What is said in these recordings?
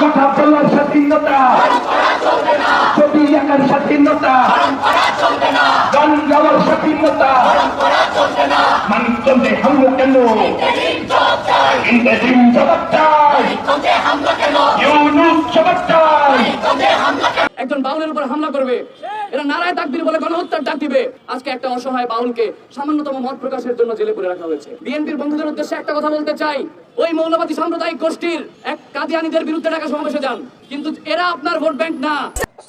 কথা বলার স্বাধীনতা ছবি আঁকার স্বাধীনতা গান গাওয়ার স্বাধীনতা মানিকচন্দ্রে হামলা কেন ইন্দ্রজিম জবাব একজন বাউলের উপর হামলা করবে। এরা নারায় তাকবীর বলে গণহত্যার ডাক দিবে। আজকে একটা অসহায় বাউলকে সামান্যতম মত প্রকাশের জন্য জেলে পুরে রাখা হয়েছে। বিএনপির বন্ধুদের উদ্দেশ্যে একটা কথা বলতে চাই। ওই মৌলবাদী সাম্প্রদায়িক গোষ্ঠীর এক কাদিয়ানিদের বিরুদ্ধে টাকা সমাবেশে যান। কিন্তু এরা আপনার ভোট ব্যাংক না।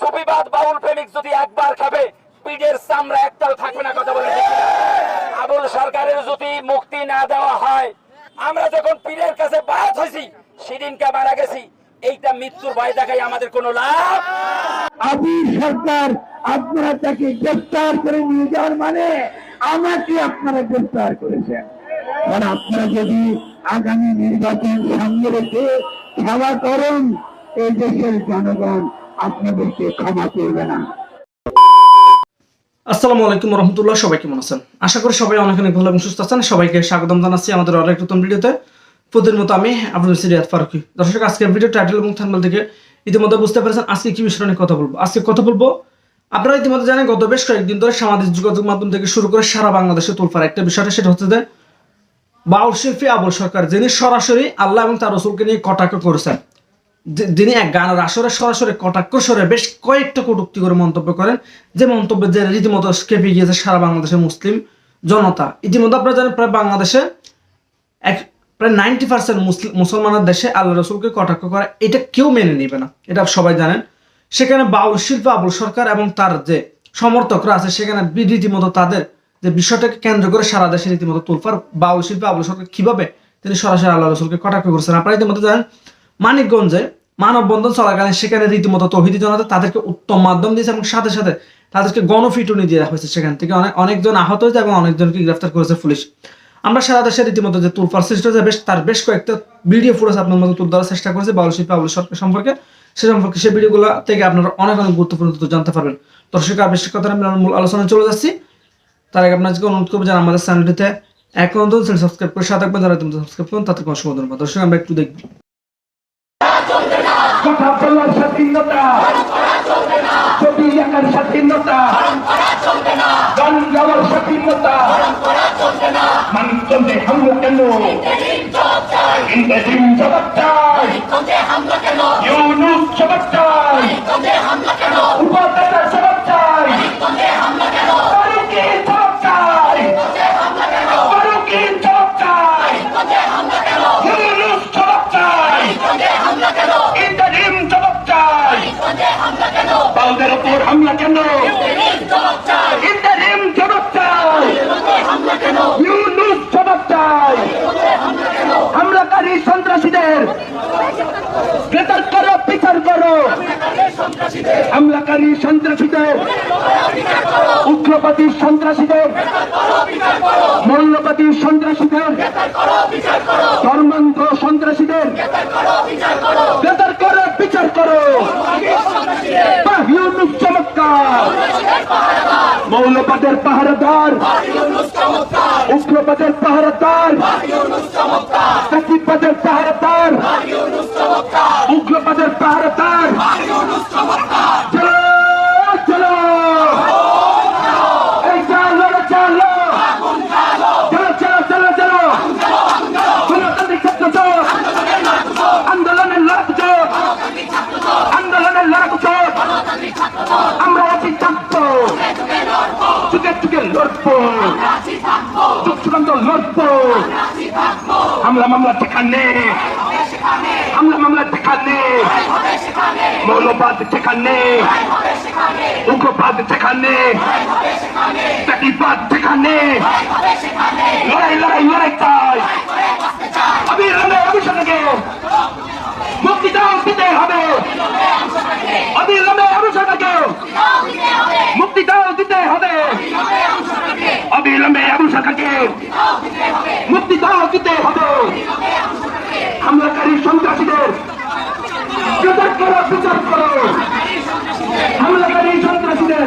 সুবিবাদ বাউল প্রেমিক যদি একবার খাবে, পিঠের চামড়া একটাও থাকবে না কথা বলে। আবুল সরকারের যদি মুক্তি না দেওয়া হয়, আমরা যখন পীরের কাছে বায়াত হয়েছি, সেদিনকে মারা গেছি। এইটা মৃত্যুর ভয় দেখাই আমাদের কোনো লাভ? আবু সরকার আপনারা তাকে গ্রেফতার করে নিয়ে যাওয়ার মানে আমাকে আপনারা গ্রেফতার করেছেন। কারণ আপনারা যদি আগামী নির্বাচন সামনে রেখে খেলা করেন এই দেশের জনগণ আপনাদেরকে ক্ষমা করবে না। আসসালামু আলাইকুম রহমতুল্লাহ সবাই কেমন আছেন? আশা করি সবাই অনেক অনেক ভালো এবং সুস্থ আছেন। সবাইকে স্বাগতম জানাচ্ছি আমাদের অনেক নতুন ভিডিওতে। প্রতিদিন মতো আমি আপনাদের সিরিয়াত ফারুকি। দর্শক, আজকের ভিডিও টাইটেল এবং থাম্বনেল থেকে ইতিমধ্যে বুঝতে পেরেছেন আজকে কি বিষয় নিয়ে কথা বলব। আজকে কথা বলব, আপনারা ইতিমধ্যে জানেন, গত বেশ কয়েকদিন ধরে সামাজিক যোগাযোগ মাধ্যম থেকে শুরু করে সারা বাংলাদেশে তোলফার একটা বিষয়টা সেটা হচ্ছে যে, বাউল শিল্পী আবুল সরকার, যিনি সরাসরি আল্লাহ এবং তার রসুলকে নিয়ে কটাক্ষ করেছেন যিনি এক গানের আসরে সরাসরি কটাক্ষ সরে বেশ কয়েকটা কটুক্তি করে মন্তব্য করেন। যে মন্তব্য যে রীতিমতো কেঁপে গিয়েছে সারা বাংলাদেশের মুসলিম জনতা। ইতিমধ্যে আপনারা জানেন, প্রায় বাংলাদেশে এক প্রায় নাইনটি পার্সেন্ট মুসলমানের দেশে আল্লাহ রসুলকে কটাক্ষ করা, এটা কেউ মেনে নেবে না। এটা সবাই জানেন। সেখানে বাউল শিল্প, আবুল সরকার এবং তার যে সমর্থকরা আছে, সেখানে রীতিমতো তাদের যে বিষয়টাকে কেন্দ্র করে সারা দেশে রীতিমতো তুলফার বাউল শিল্প, আবুল সরকার কীভাবে তিনি সরাসরি আল্লাহ রসুলকে কটাক্ষ করেছেন। আপনারা ইতিমধ্যে জানেন, মানিকগঞ্জে মানববন্ধন চলাকালীন সেখানে রীতিমতো তহিদি জনতা তাদেরকে উত্তম মাধ্যম দিয়েছে এবং সাথে সাথে তাদেরকে গণফিটুনি দিয়ে হয়েছে সেখান থেকে। অনেক অনেকজন আহত হয়েছে এবং অনেকজনকে গ্রেফতার করেছে পুলিশ। আমরা সারা দেশে রীতিমতো যে তুলফার সৃষ্টি হয়েছে বেশ, তার বেশ কয়েকটা ভিডিও ফুটেজ আপনার মতো তুল ধরার চেষ্টা করেছে বাউল শিল্পী আবুল সরকার সম্পর্কে। সে সম্পর্কে সেই ভিডিওগুলো থেকে আপনারা অনেক অনেক গুরুত্বপূর্ণ তথ্য জানতে পারবেন। দর্শক আবশ্যকতা আমি মূল আলোচনায় চলে যাচ্ছি। তার আগে আপনাকে অনুরোধ করব যারা আমাদের চ্যানেলটিতে এখন নতুন সাবস্ক্রাইব করে সাথে থাকবেন, যারা ইতিমধ্যে সাবস্ক্রাইব করুন তাদের কোনো দর্শক, আমরা একটু দেখব। বলার স্বাধীনতা। আঁকার স্বাধীনতা। মানিকচন্দ্রে হামলা কেন? ইন্দ্রজিম জবাব চাই। ইউনুস জবাব চাই। উপাদাতা জবাব চাই ফারুকি জবাব চাই ফারুকি জবাব চাই ইউনুস জবাব চাই ইন্টারিম জবাব চাই বাউদের উপর হামলা কেন ইন্টারিম জবাব চাই ইউনুস জবাব চাই হামলাকারী সন্ত্রাসীদের গ্রেটার করো বিচার করো হামলাকারী সন্ত্রাসীদের উগ্রপাতির সন্ত্রাসীদের মৌলবাদী সন্ত্রাসীদের ধর্মান্ধ সন্ত্রাসীদের গ্রেটার করো বিচার করো বাহ, ইউনুস চমৎকার মৌলবাদের পাহারাদার উগ্রবাদের পাহারাদার সচিববাদের পাহারাদার উগ্রবাদের পাহারাদার চলো চলো এই চালো রে চালো চলো চলো চলো চলো গণতান্ত্রিক ছাত্র জোট আন্দোলনের লড়াকু জোট আন্দোলনের লড়াকু জোট আমরা আছি থাকব চুকে চুকে লড়বো চুপ চুকান্ত লড়বো হামলা মামলা যেখানে হামলা মামলা যেখানে মৌলবাদ যেখানে উগ্রবাদ যেখানে জাতিবাদ যেখানে লড়াই লড়াই লড়াই চাই। আমি রণে অভিষেকে মুক্তি দাও দিতে হবে। অবিলম্বে অভিষেকে মুক্তি দাও দিতে হবে। অবিলম্বে অভিষেকে মুক্তি দাও, দিতে হবে। হামলাকারী সন্ত্রাসীদের বিচার করো বিচার করো। হামলাকারী সন্ত্রাসীদের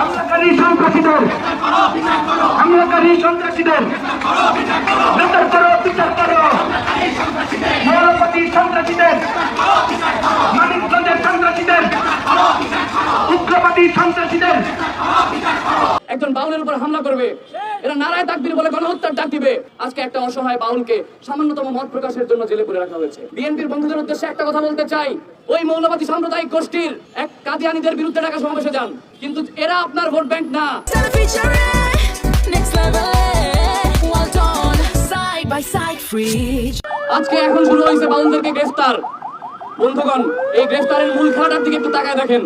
হামলাকারী সন্ত্রাসীদের হামলাকারী সন্ত্রাসীদের বিচার করো বিচার করো। সন্ত্রাসীদের মানিকগঞ্জের সন্ত্রাসীদের, উগ্রবাদী সন্ত্রাসীদের একজন বাউলের উপর হামলা করবে। এরা নারায় তাকবীর বলে গণহত্যার ডাক দিবে। আজকে একটা অসহায় বাউলকে সামান্যতম মত প্রকাশের জন্য জেলে পুরে রাখা হয়েছে। বিএনপির বন্ধুদের উদ্দেশ্যে একটা কথা বলতে চাই। ওই মৌলবাদী সাম্প্রদায়িক গোষ্ঠীর এক কাদিয়ানিদের বিরুদ্ধে ডাকা সমাবেশে যান। কিন্তু এরা আপনার ভোট ব্যাংক না. আজকে এখন শুরু হয়েছে বাউলদেরকে গ্রেফতার। বন্ধুগণ এই গ্রেফতারের মূল খেলাটার দিকে একটু তাকায় দেখেন।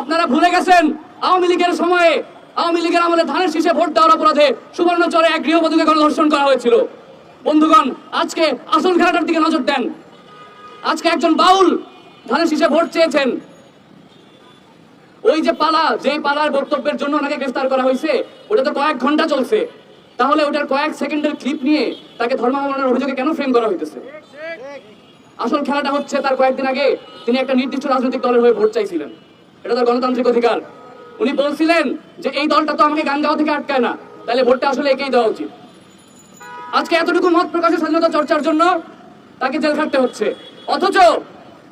আপনারা ভুলে গেছেন আওয়ামী লীগের সময়ে আওয়ামী লীগের আমলে ধানের শীষে ভোট দেওয়ার অপরাধে সুবর্ণচরে এক গৃহবধূকে গণধর্ষণ করা হয়েছিল। বন্ধুগণ, আজকে আসল খেলাটার দিকে নজর দেন। আজকে একজন বাউল ধানের শীষে ভোট চেয়েছেন। ওই যে পালা যে পালার বক্তব্যের জন্য ওনাকে গ্রেফতার করা হয়েছে, ওটা তো কয়েক ঘণ্টা চলছে। তাহলে ওটার কয়েক সেকেন্ডের ক্লিপ নিয়ে তাকে ধর্মাবলম্বনের অভিযোগে কেন ফ্রেম করা হইতেছে? আসল খেলাটা হচ্ছে তার কয়েকদিন আগে তিনি একটা নির্দিষ্ট রাজনৈতিক দলের হয়ে ভোট চাইছিলেন। এটা তার গণতান্ত্রিক অধিকার। উনি বলছিলেন যে এই দলটা তো আমাকে গান গাওয়া থেকে আটকায় না। তাহলে ভোটটা আসলে একেই দেওয়া উচিত। আজকে এতটুকু মত প্রকাশের স্বাধীনতা চর্চার জন্য তাকে জেল খাটতে হচ্ছে। অথচ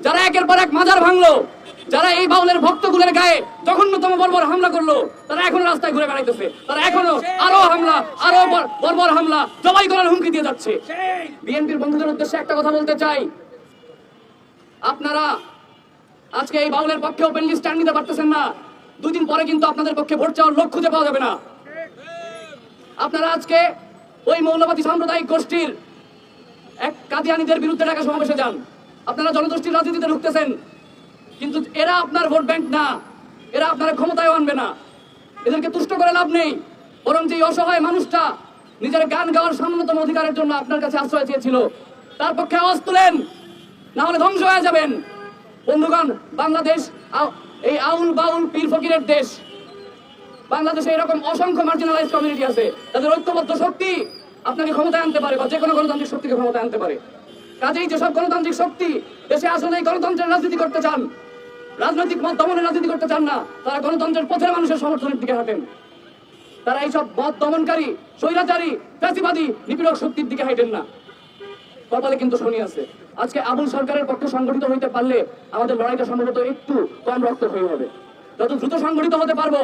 যারা একের পর এক মাজার ভাঙলো, যারা এই বাউলের ভক্তগুলের গায়ে জঘন্যতম বর্বর হামলা করল, তারা এখনও রাস্তায় ঘুরে বেড়াইতেছে। তারা এখনও আরও হামলা, আরও বর- বর্বর হামলা, জবাই করার হুমকি দিয়ে যাচ্ছে। বিএনপির বন্ধুদের উদ্দেশ্যে একটা কথা বলতে চাই। আপনারা আজকে এই বাউলের পক্ষে ওপেনলি স্ট্যান্ড নিতে পারতেছেন না। দুদিন পরে কিন্তু আপনাদের পক্ষে ভোট চাওয়ার লোক খুঁজে পাওয়া যাবে না। আপনারা আজকে ওই মৌলবাদী সাম্প্রদায়িক গোষ্ঠীর এক কাদিয়ানিদের বিরুদ্ধে ডাকা সমাবেশে যান। আপনারা জনগোষ্ঠীর রাজনীতিতে ঢুকতেছেন, কিন্তু এরা আপনার ভোট ব্যাংক না, এরা আপনার ক্ষমতায় আনবে না। এদেরকে তুষ্ট করে লাভ নেই, বরং যে অসহায় মানুষটা নিজের গান গাওয়ার সামান্যতম অধিকারের জন্য আপনার কাছে আশ্রয় চেয়েছিল, তার পক্ষে আওয়াজ তুলেন, না হলে ধ্বংস হয়ে যাবেন। বন্ধুগণ, বাংলাদেশ এই আউল বাউল পীর ফকিরের দেশ। বাংলাদেশে এরকম অসংখ্য মার্জিনালাইজ কমিউনিটি আছে। তাদের ঐক্যবদ্ধ শক্তি আপনাকে ক্ষমতায় আনতে পারে বা যে কোনো গণতান্ত্রিক শক্তিকে ক্ষমতায় আনতে পারে। কাজেই যেসব গণতান্ত্রিক শক্তি দেশে আসলে এই গণতন্ত্রের রাজনীতি করতে চান, রাজনৈতিক দমনের রাজনীতি করতে চান না, তারা গণতন্ত্রের পথের মানুষের সমর্থনের দিকে হাঁটেন। তারা এইসব মত দমনকারী, স্বৈরাচারী, ফ্যাসিবাদী, নিপীড়ক শক্তির দিকে হাঁটেন না। কপালে কিন্তু শনি আছে। আজকে আবুল সরকারের পক্ষে সংগঠিত হইতে পারলে আমাদের লড়াইটা সম্ভবত একটু কম রক্ত হয়ে হবে যত দ্রুত সংগঠিত হতে পারব,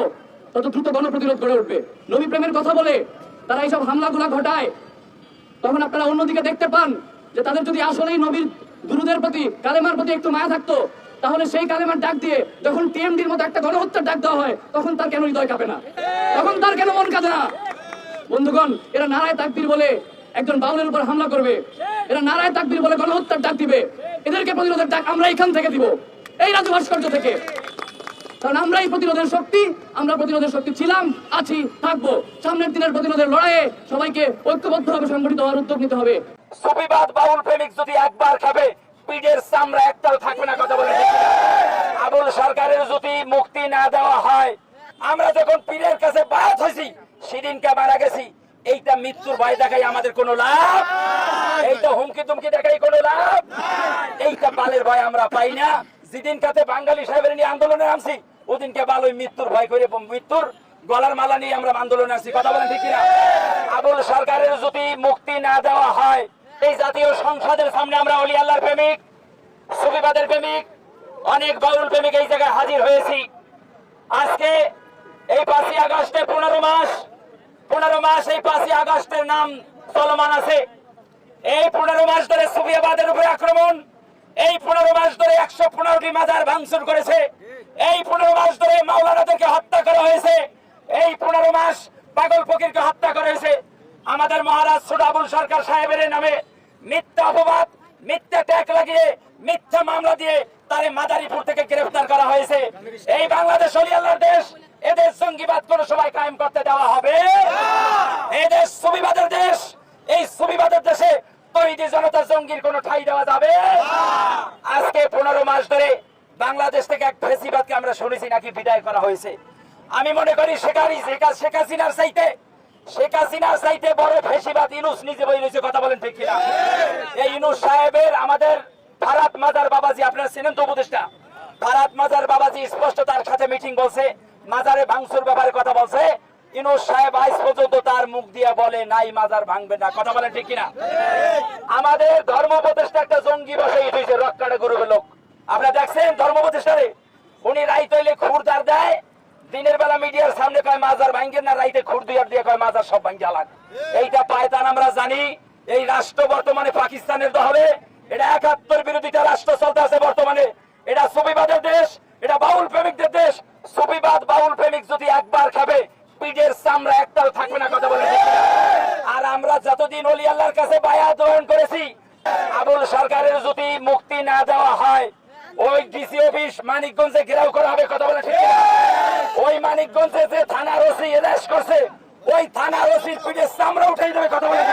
তত দ্রুত গণপ্রতিরোধ গড়ে উঠবে। নবী প্রেমের কথা বলে তারা এইসব হামলাগুলা ঘটায়, তখন আপনারা অন্যদিকে দেখতে পান যে তাদের যদি আসলেই নবীর দুরুদের প্রতি, কালেমার প্রতি একটু মায়া থাকতো, তাহলে সেই কালেমার ডাক দিয়ে যখন টিএমডির মতো একটা গণহত্যার ডাক দেওয়া হয়, তখন তার কেন হৃদয় কাঁপে না? তখন তার কেন মন কাঁদে না? বন্ধুগণ, এরা নারায় তাকবীর বলে একজন বাউলের উপর হামলা করবে। এরা নারায় তাকবীর বলে গণহত্যার ডাক দিবে। এদেরকে প্রতিরোধের ডাক আমরা এখান থেকে দিব। এই রাজু ভাস্কর্য থেকে। কারণ আমরাই প্রতিরোধের শক্তি, আমরা প্রতিরোধের শক্তি ছিলাম, আছি, থাকব। সামনের দিনের প্রতিরোধের লড়াইয়ে সবাইকে ঐক্যবদ্ধভাবে সংগঠিত হওয়ার উদ্যোগ নিতে হবে। সুফিবাদ বাউল প্রেমিক যদি একবার খাবে পিঠের চামড়া একটাও থাকবে না কথা বলে। আবুল সরকারের যদি মুক্তি না দেওয়া হয়, আমরা যখন পীরের কাছে বায়াত হয়েছি, সেদিনকে মারা গেছি। এইটা মৃত্যুর ভয় দেখাই আমাদের কোনো লাভ? এইটা হুমকি তুমকি দেখাই কোনো লাভ? এইটা বালের ভয় আমরা পাই না। যেদিন কাতে বাঙালি সাহেবের নিয়ে আন্দোলনে নামছি ওদিনকে বাল ওই মৃত্যুর ভয় করে মৃত্যুর গলার মালা নিয়ে আমরা আন্দোলনে আসছি কথা বলেন ঠিক না আবুল সরকারের যদি মুক্তি না দেওয়া হয় এই জাতীয় সংসদের সামনে আমরা অলি আল্লাহর প্রেমিক সুফিবাদের প্রেমিক অনেক বাউল প্রেমিক এই জায়গায় হাজির হয়েছি। আজকে এই পাঁচই আগস্টে পনেরো মাস পনেরো মাস এই পাঁচই আগস্টের নাম চলমান আছে। এই পনেরো মাস ধরে সুফিয়াবাদের উপরে আক্রমণ, এই পনেরো মাস ধরে একশো পনেরোটি মাজার ভাঙচুর করেছে, এই পনেরো মাস ধরে মাওলানাদেরকে হত্যা করা হয়েছে, এই পনেরো মাস পাগল ফকিরকে হত্যা করা হয়েছে। আমাদের মহারাজ সুডাবুল সরকার সাহেবের নামে মিথ্যা অপবাদ, মিথ্যা ট্যাগ লাগিয়ে, মিথ্যা মামলা দিয়ে তারে মাদারীপুর থেকে গ্রেফতার করা হয়েছে। এই বাংলাদেশ অলি দেশ এদের জঙ্গিবাদ কোন সময় কায়েম করতে দেওয়া হবে। এই দেশ সুবিবাদের দেশ এই সুবিবাদের দেশে তৈরি জনতা জঙ্গির কোন ঠাই দেওয়া যাবে। আজকে পনেরো মাস ধরে বাংলাদেশ থেকে এক ফেসিবাদকে আমরা শুনেছি নাকি বিদায় করা হয়েছে। আমি মনে করি শেখারি শেখ হাসিনার চাইতে শেখ হাসিনার চাইতে বড় ফেসিবাদ ইনুস নিজে বই রয়েছে কথা বলেন ঠিক কিনা? এই ইনুস সাহেবের আমাদের ভারত মাদার বাবাজি আপনারা চেনেন তো উপদেষ্টা? ভারত মাজার বাবাজি স্পষ্ট তার সাথে মিটিং বলছে। মাজারে ভাঙচুর ব্যাপারে কথা বলছে। ইনুস সাহেব আজ পর্যন্ত তার মুখ দিয়ে বলে, নাই, মাজার ভাঙবে না। কথা বলে ঠিক কিনা? আমাদের ধর্ম উপদেষ্টা একটা জঙ্গি বসে হয়েছে রক্কাটা গরুবের লোক। আপনারা দেখছেন ধর্ম উপদেষ্টারে উনি রাইত হইলে খুরদার দেয়, দিনের বেলা মিডিয়ার সামনে কয়, মাজার ভাঙ্গেন না? রাইতে খুর দুয়ার দিয়ে কয়, মাজার সব ভাঙ্গে আলাক এইটা পায়তান আমরা জানি, এই রাষ্ট্র বর্তমানে পাকিস্তানের দহলে এটা একাত্তর বিরোধিতা রাষ্ট্র চলতে আছে বর্তমানে, এটা সুবিবাদের দেশ, এটা বাউল প্রেমিকদের দেশ সুবিবাদ বাউল প্রেমিক যদি একবার খাবে, পিঠের চামড়া একটাও থাকবে না, কথা বলে আর আমরা যতদিন অলি আল্লাহর কাছে বায়াত গ্রহণ করেছি, আবুল সরকারের যদি মুক্তি না দেওয়া হয়, ওই ডিসি অফিস মানিকগঞ্জে ঘেরাও করা হবে, কথা বলে ঠিক ওই মানিকগঞ্জে যে থানার ওসি এদেশ করছে, ওই থানার ওসির পিঠে চামড়া উঠাই দেবে, কথা বলে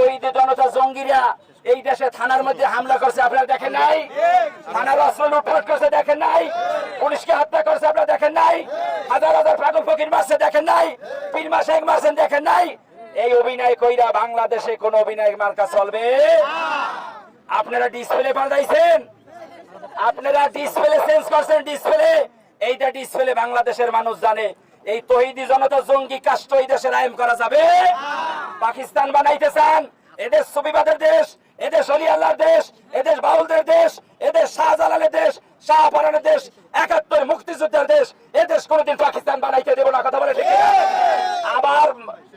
ওই যে জনতা জঙ্গিরা এই দেশে থানার মধ্যে হামলা করছে, আপনারা দেখেন নাই? থানার অস্ত্র লুটপাট করছে, দেখেন নাই? পুলিশকে হত্যা করছে, আপনারা দেখেন নাই? হাজার হাজার পাগল ফকির মারছে, দেখেন নাই? পীর মাসেক মারছেন, দেখেন নাই? এই অভিনয় কইরা বাংলাদেশে কোন অভিনয় মার্কা চলবে? আপনারা ডিসপ্লে পাল্টাইছেন আপনারা ডিসপ্লে চেঞ্জ করছেন ডিসপ্লে এইটা ডিসপ্লে বাংলাদেশের মানুষ জানে। এই তহিদি জনতা জঙ্গি কাষ্ট এই দেশের আইন করা যাবে? পাকিস্তান বানাইতে চান? এদেশ সুবিবাদের দেশ? এদেশ অলি আল্লাহর দেশ, এদেশ বাউলদের দেশ, এদেশ শাহজালালের দেশ শাহপরানের দেশ, একাত্তর মুক্তিযুদ্ধের দেশ এদেশ কোনোদিন পাকিস্তান বানাইতে দেব না, কথা বলে ঠিক আবার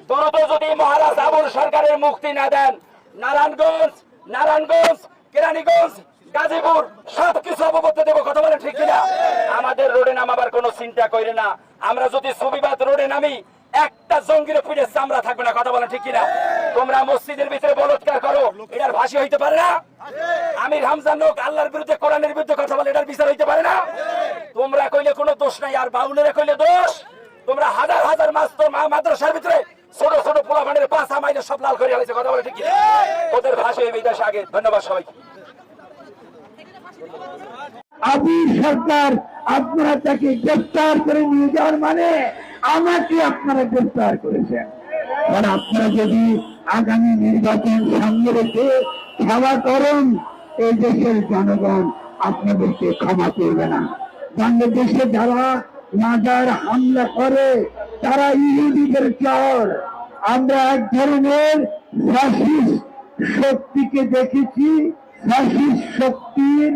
দ্রুত যদি মহারাজ আবুল সরকারের মুক্তি না দেন, নারায়ণগঞ্জ নারায়ণগঞ্জ, কেরানীগঞ্জ, গাজীপুর, সবকিছু অবগত দেবো, কথা বলে ঠিক কিনা? আমাদের রোডে নামাবার কোনো চিন্তা করে না। আমরা যদি সুবিবাদ রোডে নামি একটা জঙ্গির পিঠে চামড়া থাকবে না, কথা বলে ঠিক কিনা? তোমরা মসজিদের ভিতরে বলৎকার করো, এটার ভাষী হইতে পারে না? আমির হামজান লোক আল্লাহর বিরুদ্ধে, কোরআনের বিরুদ্ধে কথা বলে, এটার বিচার হইতে পারে না? তোমরা কইলে কোনো দোষ নাই, আর বাউলেরা কইলে দোষ? তোমরা হাজার হাজার মাস্টার মা- মাদ্রাসার ভিতরে ছোট ছোট পোলা ভান্ডের পাঁচ মাইনে সব লাল করে হয়েছে কথা বলে ঠিক কিনা? ওদের ভাষা এই বিদেশ আগে। ধন্যবাদ সবাইকে। আবু সরকার আপনারা তাকে গ্রেফতার করে নিয়ে যাওয়ার মানে আমাকে আপনারা গ্রেফতার করেছেন কারণ আপনারা যদি আগামী নির্বাচন সামনে রেখে খেলা করেন, এই দেশের জনগণ আপনাদেরকে ক্ষমা করবে না। বাংলাদেশে যারা মাজার হামলা করে, তারা ইহুদিদের চর। আমরা এক ধরনের শক্তিকে দেখেছি। ফ্যাসিস্ট শক্তির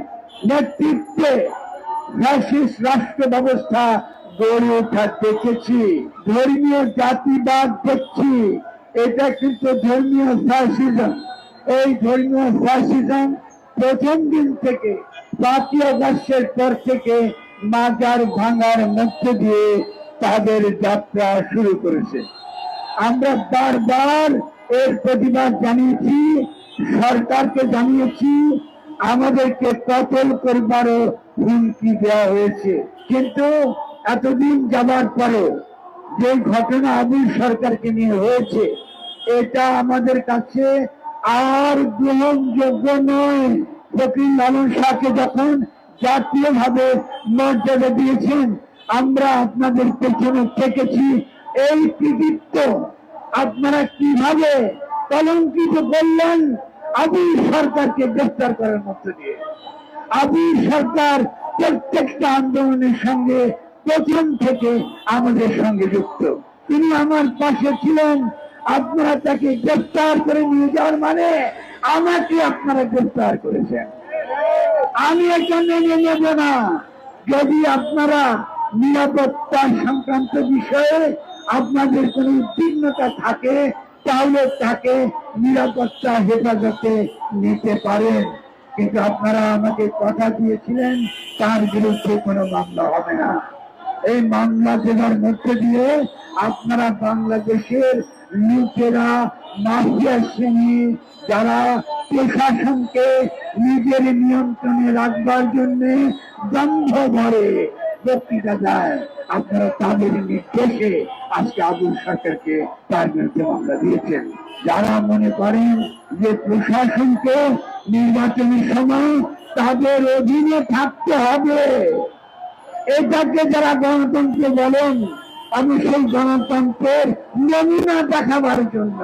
নেতৃত্বে ফ্যাসিস্ট রাষ্ট্র ব্যবস্থা গড়ে ওঠা দেখেছি। ধর্মীয় জাতিবাদ দেখছি। এটা কিন্তু ধর্মীয় ফ্যাসিজম এই ধর্মীয় ফ্যাসিজম প্রথম দিন থেকে পাঁচই আগস্টের পর থেকে মাজার ভাঙার মধ্য দিয়ে তাদের যাত্রা শুরু করেছে। আমরা বারবার এর প্রতিবাদ জানিয়েছি, সরকারকে জানিয়েছি, আমাদেরকে কতল করবারও হুমকি দেওয়া হয়েছে। কিন্তু এতদিন যাবার পরে যে ঘটনা আবুল সরকারকে নিয়ে হয়েছে, এটা আমাদের কাছে আর গ্রহণযোগ্য নয়। ফকির লালন শাহকে যখন জাতীয় ভাবে মর্যাদা দিয়েছেন, আমরা আপনাদের পেছনে থেকেছি। এই কৃতিত্ব আপনারা কীভাবে কলঙ্কিত করলেন আবুল সরকারকে গ্রেফতার করার মধ্য দিয়ে। আবুল সরকার প্রত্যেকটা আন্দোলনের সঙ্গে প্রথম থেকে আমাদের সঙ্গে যুক্ত। তিনি আমার পাশে ছিলেন। আপনারা তাকে গ্রেফতার করে নিয়ে যাওয়ার মানে আমাকে আপনারা গ্রেফতার করেছেন। আমি এটা মেনে নেব না। যদি আপনারা নিরাপত্তা সংক্রান্ত বিষয়ে আপনাদের কোনো উদ্বিগ্নতা থাকে, তাহলে তাকে নিরাপত্তা হেফাজতে নিতে পারেন। কিন্তু আপনারা আমাকে কথা দিয়েছিলেন, তার বিরুদ্ধে কোনো মামলা হবে না। এই মামলা দেওয়ার মধ্যে দিয়ে আপনারা বাংলাদেশের লুটেরা মাফিয়া শ্রেণি, যারা প্রশাসনকে নিজের নিয়ন্ত্রণে রাখবার জন্য দম্ভ ভরে বক্তৃতা দেয়। আপনারা তাদের নির্দেশে আজকে আবুল সরকারকে তার বিরুদ্ধে মামলা দিয়েছেন। যারা মনে করেন যে প্রশাসনকে নির্বাচনের সময় তাদের অধীনে থাকতে হবে এটাকে যারা গণতন্ত্র বলেন, আমি সেই গণতন্ত্রের নমুনা দেখাবার জন্য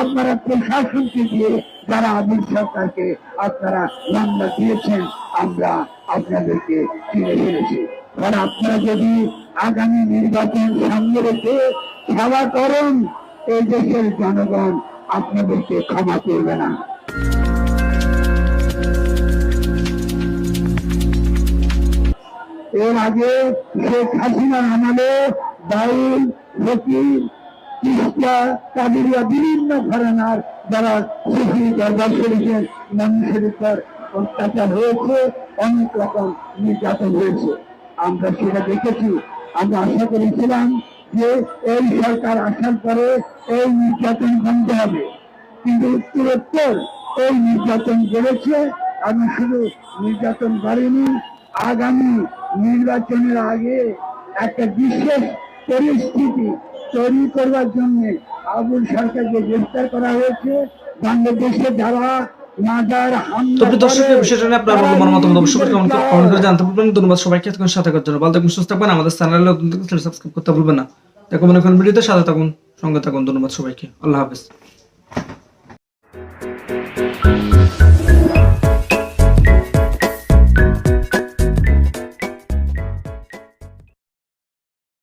আপনারা প্রশাসনকে দিয়ে যারা আবির সরকারকে আপনারা মামলা দিয়েছেন, আমরা আপনাদেরকে চিনে ফেলেছি। কারণ আপনারা যদি আগামী নির্বাচন সামনে রেখে খেলা করেন, এই দেশের জনগণ আপনাদেরকে ক্ষমা করবে না। এর আগে শেখ হাসিনার আমলে বাইল ফকির, তিস্তা বিভিন্ন ঘরানার যারা সুফি দরবার শরীফের মানুষের উপর অত্যাচার হয়েছে, অনেক রকম নির্যাতন হয়েছে। আমরা সেটা দেখেছি। আমরা আশা করেছিলাম যে এই সরকার আসার পরে এই নির্যাতন বন্ধ হবে। কিন্তু উত্তরোত্তর এই নির্যাতন বেড়েছে আমি শুধু নির্যাতন বাড়েনি, আগামী নির্বাচনের আগে একটা বিশেষ পরিস্থিতি তৈরি করবার জন্য আবুল সরকারকে গ্রেফতার করা হয়েছে। বাংলাদেশে যারা মাজার হামলা তো প্রিয় দর্শক এই করে, বিষয়টা নিয়ে আপনার তারা মতামত অবশ্যই কমেন্ট কমেন্ট করে জানতে পারবেন ধন্যবাদ সবাইকে এতক্ষণ সাথে থাকার জন্য। ভালো থাকুন সুস্থ থাকবেন আমাদের চ্যানেলে সাবস্ক্রাইব করতে ভুলবেন না। দেখো মনে করেন ভিডিওতে সাথে থাকুন সঙ্গে থাকুন। ধন্যবাদ সবাইকে। আল্লাহ হাফেজ।